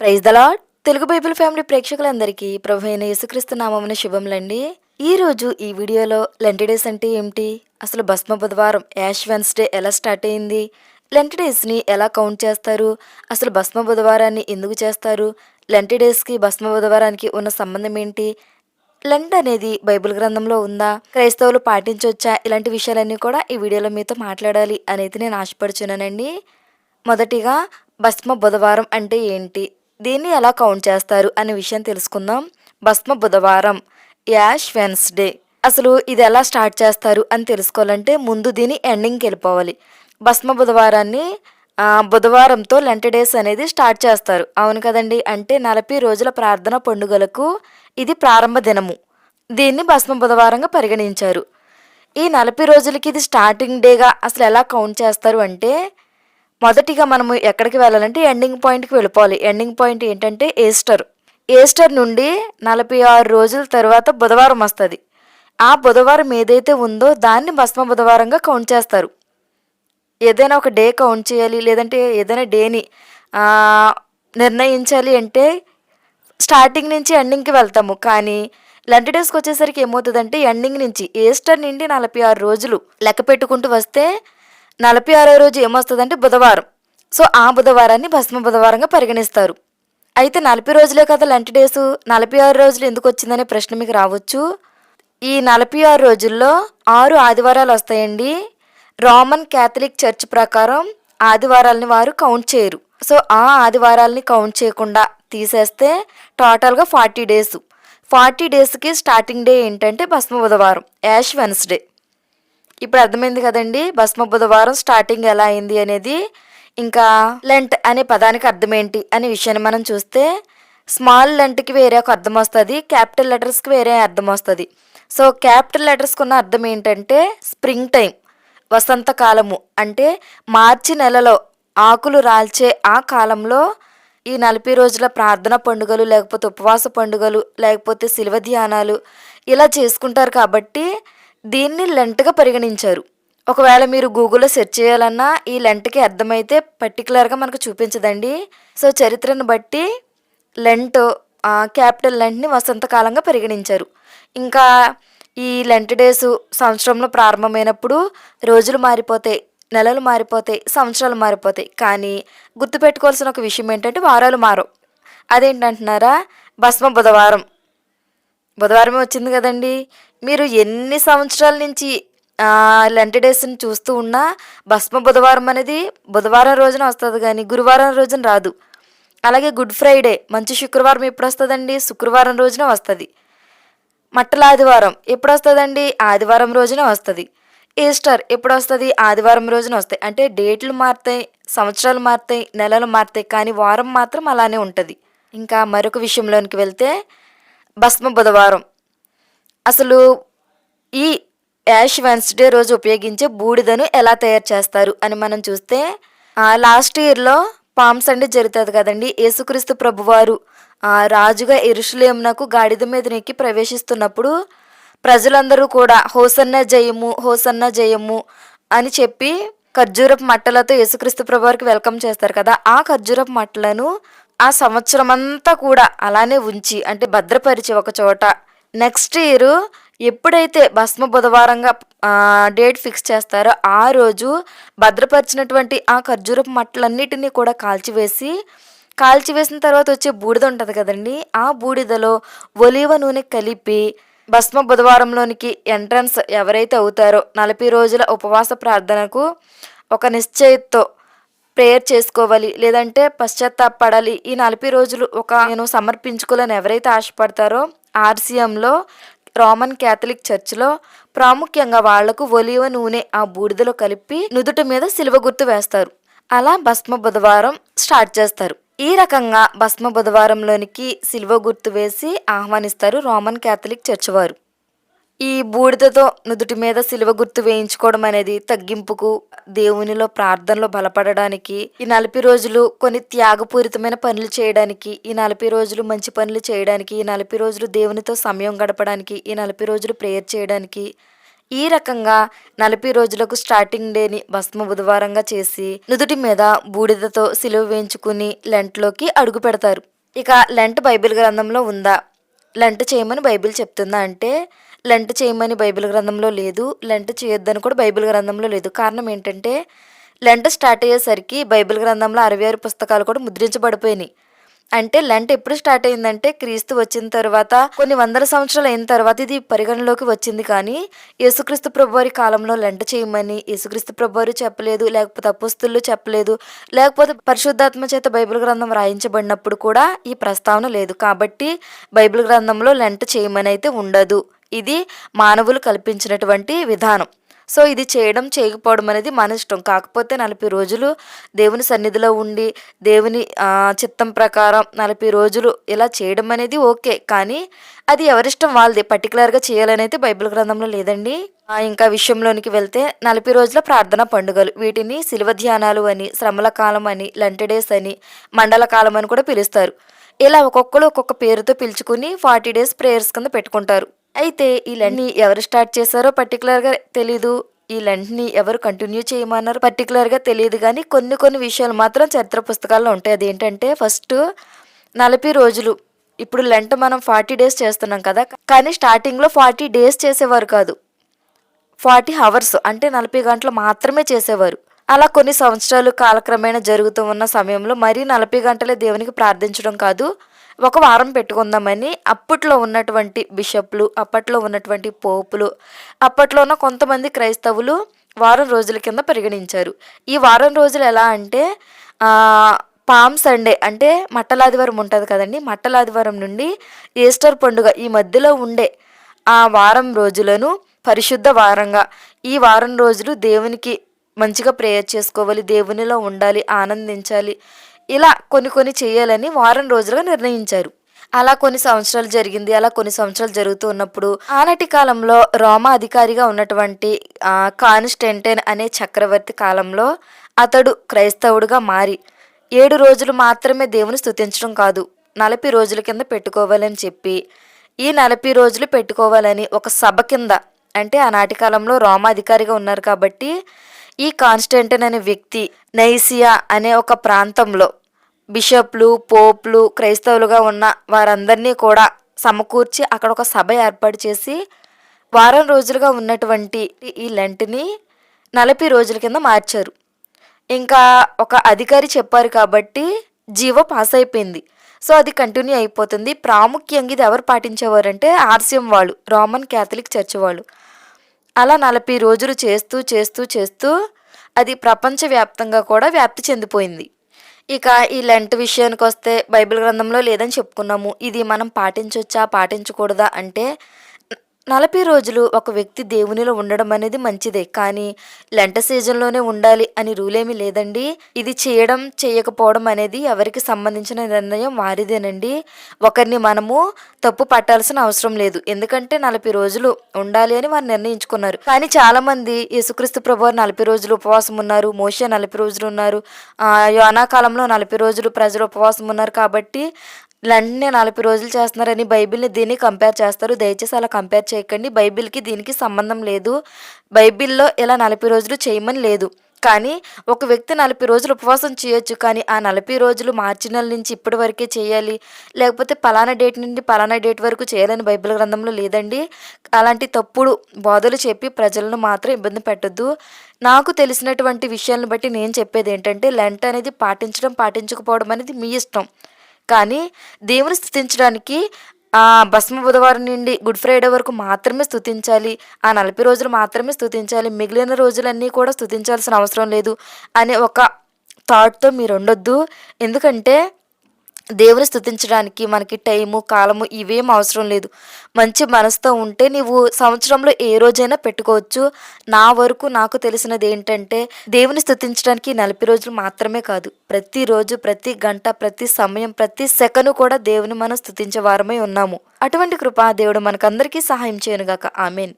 Praise the Lord Telugu Bible family ప్రేక్షకులందరికీ ప్రభు అయిన యేసుక్రీస్తు నామమున శుభములండి. ఈ రోజు ఈ వీడియోలో లెంటి డేస్ అంటే ఏమిటి? అసలు భస్మ బుధవారం యాష్ వెన్స్డే ఎలా స్టార్ట్ అయింది? లెంటి డేస్ని ఎలా కౌంట్ చేస్తారు? అసలు భస్మ బుధవారాన్ని ఎందుకు చేస్తారు? లెంటి డేస్కి భస్మ బుధవారానికి ఉన్న సంబంధం ఏంటి? లెంట్ అనేది బైబిల్ గ్రంథంలో ఉందా? క్రైస్తవులు పాటించవచ్చా ఇలాంటి విషయాలన్నీ కూడా ఈ వీడియోలో మీతో మాట్లాడాలి అనేది నేను ఆశపడుచున్నానండి. మొదటిగా భస్మ బుధవారం అంటే ఏంటి? దీన్ని ఎలా కౌంట్ చేస్తారు అనే విషయం తెలుసుకుందాం. భస్మ బుధవారం యాష్ వెన్స్డే. అసలు ఇది ఎలా స్టార్ట్ చేస్తారు అని తెలుసుకోవాలంటే ముందు దీని ఎండింగ్కి వెళ్ళిపోవాలి. భస్మ బుధవారాన్ని బుధవారంతో లెంట డేస్ అనేది స్టార్ట్ చేస్తారు. అవును కదండి? అంటే నలభై రోజుల ప్రార్థన పండుగలకు ఇది ప్రారంభ దినము. దీన్ని భస్మ బుధవారంగా పరిగణించారు. ఈ నలభై రోజులకి ఇది స్టార్టింగ్ డేగా అసలు ఎలా కౌంట్ చేస్తారు అంటే మొదటిగా మనము ఎక్కడికి వెళ్ళాలంటే ఎండింగ్ పాయింట్కి వెళ్ళిపోవాలి. ఎండింగ్ పాయింట్ ఏంటంటే ఏస్టర్ ఏస్టర్ నుండి నలభై ఆరు రోజుల తర్వాత బుధవారం వస్తుంది. ఆ బుధవారం ఏదైతే ఉందో దాన్ని భస్మ బుధవారంగా కౌంట్ చేస్తారు. ఏదైనా ఒక డే కౌంట్ చేయాలి లేదంటే ఏదైనా డేని నిర్ణయించాలి అంటే స్టార్టింగ్ నుంచి ఎండింగ్కి వెళ్తాము. కానీ లంటి డేస్కి వచ్చేసరికి ఏమవుతుందంటే ఎండింగ్ నుంచి ఏస్టర్ నుండి నలభై ఆరు రోజులు లెక్క పెట్టుకుంటూ వస్తే నలభై ఆరో రోజు ఏమొస్తుందంటే బుధవారం. సో ఆ బుధవారాన్ని భస్మ బుధవారంగా పరిగణిస్తారు. అయితే నలభై రోజులే కదా లంటి డేస్. నలభై ఆరు రోజులు ఎందుకు వచ్చిందనే ప్రశ్న మీకు రావచ్చు. ఈ నలభై ఆరు రోజుల్లో ఆరు ఆదివారాలు వస్తాయండి. రోమన్ క్యాథలిక్ చర్చ్ ప్రకారం ఆదివారాలని వారు కౌంట్ చేయరు. సో ఆ ఆదివారాలని కౌంట్ చేయకుండా తీసేస్తే టోటల్గా ఫార్టీ డేస్. ఫార్టీ డేస్కి స్టార్టింగ్ డే ఏంటంటే భస్మ బుధవారం యాష్ వెన్స్డే. ఇప్పుడు అర్థమైంది కదండి? భస్మ బుధవారం స్టార్టింగ్ ఎలా అయింది అనేది ఇంకా లెంట్ అనే పదానికి అర్థం ఏంటి అనే విషయాన్ని మనం చూస్తే స్మాల్ లెంట్కి వేరే ఒక అర్థం వస్తుంది క్యాపిటల్ లెటర్స్కి వేరే అర్థం వస్తుంది. సో క్యాపిటల్ లెటర్స్కి ఉన్న అర్థం ఏంటంటే స్ప్రింగ్ టైం వసంతకాలము అంటే మార్చి నెలలో ఆకులు రాల్చే ఆ కాలంలో ఈ నలభై రోజుల ప్రార్థన పండుగలు లేకపోతే ఉపవాస పండుగలు లేకపోతే శిల్వ ధ్యానాలు ఇలా చేసుకుంటారు కాబట్టి దీన్ని లెంట్గా పరిగణించారు. ఒకవేళ మీరు గూగుల్లో సెర్చ్ చేయాలన్నా ఈ లెంట్కి అర్థమైతే పర్టికులర్గా మనకు చూపించదండి. సో చరిత్రను బట్టి లెంట్ క్యాపిటల్ లెంట్ని వసంతకాలంగా పరిగణించారు. ఇంకా ఈ లెంట్ డేస్ సంవత్సరంలో ప్రారంభమైనప్పుడు రోజులు మారిపోతాయి నెలలు మారిపోతాయి సంవత్సరాలు మారిపోతాయి. కానీ గుర్తుపెట్టుకోవాల్సిన ఒక విషయం ఏంటంటే వారాలు మారవు. అదేంటంటున్నారా? భస్మ బుధవారం. బుధవారమే వచ్చింది కదండి. మీరు ఎన్ని సంవత్సరాల నుంచి ఆ, డేస్ని చూస్తూ ఉన్నా భస్మ బుధవారం అనేది బుధవారం రోజున వస్తుంది కానీ గురువారం రోజున రాదు. అలాగే గుడ్ ఫ్రైడే మంచి శుక్రవారం ఎప్పుడు వస్తుందండి శుక్రవారం రోజున వస్తుంది. మట్టల ఆదివారం ఎప్పుడు వస్తుందండి ఆదివారం రోజున వస్తుంది. ఈస్టర్ ఎప్పుడు వస్తుంది ఆదివారం రోజున వస్తాయి. అంటే డేట్లు మారుతాయి సంవత్సరాలు మారుతాయి నెలలు మారుతాయి కానీ వారం మాత్రం అలానే ఉంటుంది. ఇంకా మరొక విషయంలోనికి వెళ్తే భస్మ బుధవారం. అసలు ఈ యాష్ వెన్స్డే రోజు ఉపయోగించే బూడిదను ఎలా తయారు చేస్తారు అని మనం చూస్తే లాస్ట్ ఇయర్లో పామ్ సండే జరుగుతుంది కదండి. యేసుక్రీస్తు ప్రభువారు రాజుగా ఎరుషులేమునకు గాడిద మీద నెక్కి ప్రవేశిస్తున్నప్పుడు ప్రజలందరూ కూడా హోసన్న జయము హోసన్న జయము అని చెప్పి ఖర్జూరపు మట్టలతో యేసుక్రీస్తు ప్రభువారికి వెల్కమ్ చేస్తారు కదా. ఆ ఖర్జూరపు మట్టలను ఆ సంవత్సరం అంతా కూడా అలానే ఉంచి అంటే భద్రపరిచి ఒక చోట నెక్స్ట్ ఇయర్ ఎప్పుడైతే భస్మ బుధవారంగా డేట్ ఫిక్స్ చేస్తారో ఆ రోజు భద్రపరిచినటువంటి ఆ ఖర్జూరపు మట్టలన్నిటినీ కూడా కాల్చివేసి కాల్చివేసిన తర్వాత వచ్చే బూడిద ఉంటుంది కదండి ఆ బూడిదలో ఒలివ నూనె కలిపి భస్మ బుధవారంలోనికి ఎంట్రన్స్ ఎవరైతే అవుతారో నలభై రోజుల ఉపవాస ప్రార్థనకు ఒక నిశ్చయతో ప్రేయర్ చేసుకోవాలి లేదంటే పశ్చాత్తాపడాలి ఈ నలభై రోజులు ఒక నేను సమర్పించుకోవాలని ఎవరైతే ఆశపడతారో ఆర్సీఎంలో రోమన్ క్యాథలిక్ చర్చిలో ప్రాముఖ్యంగా వాళ్ళకు ఒలివ నూనె ఆ బూడిదలో కలిపి నుదుటి మీద సిలువ గుర్తు వేస్తారు. అలా భస్మ బుధవారం స్టార్ట్ చేస్తారు. ఈ రకంగా భస్మ బుధవారంలోనికి సిలువ గుర్తు వేసి ఆహ్వానిస్తారు రోమన్ క్యాథలిక్ చర్చ్ వారు ఈ బూడిదతో నుదుటి మీద సిలువ గుర్తు వేయించుకోవడం అనేది తగ్గింపుకు దేవునిలో ప్రార్థనలో బలపడడానికి ఈ నలభై రోజులు కొన్ని త్యాగపూరితమైన పనులు చేయడానికి ఈ నలభై రోజులు మంచి పనులు చేయడానికి ఈ నలభై రోజులు దేవునితో సమయం గడపడానికి ఈ నలభై రోజులు ప్రేయర్ చేయడానికి ఈ రకంగా నలభై రోజులకు స్టార్టింగ్ డేని భస్మ బుధవారంగా చేసి నుదుటి మీద బూడిదతో సిలువ వేయించుకుని లెంట్లోకి అడుగు పెడతారు. ఇక లెంట్ బైబిల్ గ్రంథంలో ఉందా? లెంట్ చేయమని బైబిల్ చెప్తుందా అంటే లెంట్ చేయమని బైబిల్ గ్రంథంలో లేదు లెంట్ చేయొద్దని కూడా బైబిల్ గ్రంథంలో లేదు. కారణం ఏంటంటే లెంట్ స్టార్ట్ అయ్యేసరికి బైబిల్ గ్రంథంలో అరవై ఆరు పుస్తకాలు కూడా ముద్రించబడిపోయినాయి. అంటే లెంట్ ఎప్పుడు స్టార్ట్ అయిందంటే క్రీస్తు వచ్చిన తర్వాత కొన్ని వందల సంవత్సరాలు అయిన తర్వాత ఇది పరిగణలోకి వచ్చింది. కానీ యేసుక్రీస్తు ప్రభువారి కాలంలో లంట చేయమని యేసుక్రీస్తు ప్రభువారు చెప్పలేదు లేకపోతే అపుస్తులు చెప్పలేదు లేకపోతే పరిశుద్ధాత్మ చేత బైబిల్ గ్రంథం రాయించబడినప్పుడు కూడా ఈ ప్రస్తావన లేదు. కాబట్టి బైబిల్ గ్రంథంలో లంట చేయమని అయితే ఉండదు. ఇది మానవులు కల్పించినటువంటి విధానం. సో ఇది చేయడం చేయకపోవడం అనేది మన ఇష్టం. కాకపోతే నలభై రోజులు దేవుని సన్నిధిలో ఉండి దేవుని చిత్తం ప్రకారం నలభై రోజులు ఇలా చేయడం అనేది ఓకే. కానీ అది ఎవరిష్టం? వాళ్ళది. పర్టికులర్గా చేయాలని అయితే బైబిల్ గ్రంథంలో లేదండి. ఇంకా విషయంలోనికి వెళ్తే నలభై రోజుల ప్రార్థన పండుగలు. వీటిని శిలువ ధ్యానాలు అని శ్రమల కాలం అని లంటడేస్ అని మండల కాలం అని కూడా పిలుస్తారు. ఇలా ఒక్కొక్కరు ఒక్కొక్క పేరుతో పిలుచుకుని ఫార్టీ డేస్ ప్రేయర్స్ కింద పెట్టుకుంటారు. అయితే ఈ లెంట్ని ఎవరు స్టార్ట్ చేశారో పర్టికులర్గా తెలీదు. ఈ లెంట్ని ఎవరు కంటిన్యూ చేయమన్నారు పర్టికులర్గా తెలియదు కానీ కొన్ని కొన్ని విషయాలు మాత్రం చరిత్ర పుస్తకాల్లో ఉంటాయి. అదేంటంటే ఫస్ట్ నలభై రోజులు. ఇప్పుడు లెంట్ మనం ఫార్టీ డేస్ చేస్తున్నాం కదా. కానీ స్టార్టింగ్లో ఫార్టీ డేస్ చేసేవారు కాదు. ఫార్టీ అవర్స్ అంటే నలభై గంటలు మాత్రమే చేసేవారు. అలా కొన్ని సంవత్సరాలు కాలక్రమేణా జరుగుతూ ఉన్న సమయంలో మరీ నలభై గంటలే దేవునికి ప్రార్థించడం కాదు. ఒక వారం పెట్టుకుందామని అప్పట్లో ఉన్నటువంటి బిషప్లు అప్పట్లో ఉన్నటువంటి పోపులు అప్పట్లో ఉన్న కొంతమంది క్రైస్తవులు వారం రోజుల కింద పరిగణించారు. ఈ వారం రోజులు ఎలా అంటే పామ్ సండే అంటే మట్టలాదివారం ఉంటుంది కదండి. మట్టలాదివారం నుండి ఈస్టర్ పండుగ ఈ మధ్యలో ఉండే ఆ వారం రోజులను పరిశుద్ధ వారంగా ఈ వారం రోజులు దేవునికి మంచిగా ప్రేయర్ చేసుకోవాలి దేవునిలో ఉండాలి ఆనందించాలి ఇలా కొన్ని కొన్ని చేయాలని వారం రోజులుగా నిర్ణయించారు. అలా కొన్ని సంవత్సరాలు జరిగింది అలా కొన్ని సంవత్సరాలు జరుగుతూ ఉన్నప్పుడు ఆనాటి కాలంలో రోమా అధికారిగా ఉన్నటువంటి కాన్స్టెంటైన్ అనే చక్రవర్తి కాలంలో అతడు క్రైస్తవుడుగా మారి ఏడు రోజులు మాత్రమే దేవుని స్థుతించడం కాదు నలభై రోజుల కింద పెట్టుకోవాలని చెప్పి ఈ నలభై రోజులు పెట్టుకోవాలని ఒక సభ కింద అంటే ఆనాటి కాలంలో రోమా అధికారిగా ఉన్నారు కాబట్టి ఈ కాన్స్టెంటైన్ అనే వ్యక్తి నైసియా అనే ఒక ప్రాంతంలో బిషప్లు పోప్లు క్రైస్తవులుగా ఉన్న వారందరినీ కూడా సమకూర్చి అక్కడ ఒక సభ ఏర్పాటు చేసి వారం రోజులుగా ఉన్నటువంటి ఈ లెంట్ని నలభై రోజుల కింద మార్చారు. ఇంకా ఒక అధికారి చెప్పారు కాబట్టి జీవో పాస్ అయిపోయింది. సో అది కంటిన్యూ అయిపోతుంది. ప్రాముఖ్యంగా ఇది ఎవరు పాటించేవారంటే ఆర్సిఎం వాళ్ళు రోమన్ క్యాథలిక్ చర్చ్ వాళ్ళు. అలా నలభై రోజులు చేస్తూ చేస్తూ చేస్తూ అది ప్రపంచవ్యాప్తంగా కూడా వ్యాప్తి చెందిపోయింది. ఇక ఈ లెంట్ విషయానికి వస్తే బైబిల్ గ్రంథంలో లేదని చెప్పుకున్నాము. ఇది మనం పాటించవచ్చా పాటించకూడదా? అంటే నలభై రోజులు ఒక వ్యక్తి దేవునిలో ఉండడం అనేది మంచిదే కానీ లెంట సీజన్లోనే ఉండాలి అని రూలేమీ లేదండి. ఇది చేయడం చేయకపోవడం అనేది ఎవరికి సంబంధించిన నిర్ణయం వారిదేనండి. ఒకరిని మనము తప్పు పట్టాల్సిన అవసరం లేదు. ఎందుకంటే నలభై రోజులు ఉండాలి అని వారు నిర్ణయించుకున్నారు. కానీ చాలా మంది యేసుక్రీస్తు ప్రభు నలభై రోజులు ఉపవాసం ఉన్నారు మోషే నలభై రోజులు ఉన్నారు యోనా కాలంలో నలభై రోజులు ప్రజలు ఉపవాసం ఉన్నారు కాబట్టి లెంట్ని నలభై రోజులు చేస్తున్నారని బైబిల్ని దీన్ని కంపేర్ చేస్తారు. దయచేసి అలా కంపేర్ చేయకండి. బైబిల్కి దీనికి సంబంధం లేదు. బైబిల్లో ఇలా నలభై రోజులు చేయమని లేదు. కానీ ఒక వ్యక్తి నలభై రోజులు ఉపవాసం చేయొచ్చు. కానీ ఆ నలభై రోజులు మార్చి నెల నుంచి ఇప్పటి వరకే చేయాలి. లేకపోతే పలానా డేట్ నుండి పలానా డేట్ వరకు చేయాలని బైబిల్ గ్రంథంలో లేదండి. అలాంటి తప్పుడు బోధలు చెప్పి ప్రజలను మాత్రం ఇబ్బంది పెట్టద్దు. నాకు తెలిసినటువంటి విషయాలను బట్టి నేను చెప్పేది ఏంటంటే లెంట్ అనేది పాటించడం పాటించకపోవడం అనేది మీ ఇష్టం. కానీ దేవుని స్థుతించడానికి ఆ భస్మ బుధవారం నుండి గుడ్ ఫ్రైడే వరకు మాత్రమే స్థుతించాలి. ఆ నలభై రోజులు మాత్రమే స్థుతించాలి. మిగిలిన రోజులన్నీ కూడా స్థుతించాల్సిన అవసరం లేదు. అనే ఒక థాట్తో మీరు ఉండొద్దు. ఎందుకంటే దేవుని స్థుతించడానికి మనకి టైము కాలము ఇవేం అవసరం లేదు. మంచి మనసుతో ఉంటే నీవు సంవత్సరంలో ఏ రోజైనా పెట్టుకోవచ్చు. నా వరకు నాకు తెలిసినది ఏంటంటే దేవుని స్థుతించడానికి నలభై రోజులు మాత్రమే కాదు. ప్రతిరోజు ప్రతి గంట ప్రతి సమయం ప్రతి సెకను కూడా దేవుని మనం స్థుతించే వారమై ఉన్నాము. అటువంటి కృపా దేవుడు మనకందరికీ సహాయం చేయనుగాక. ఆమెన్.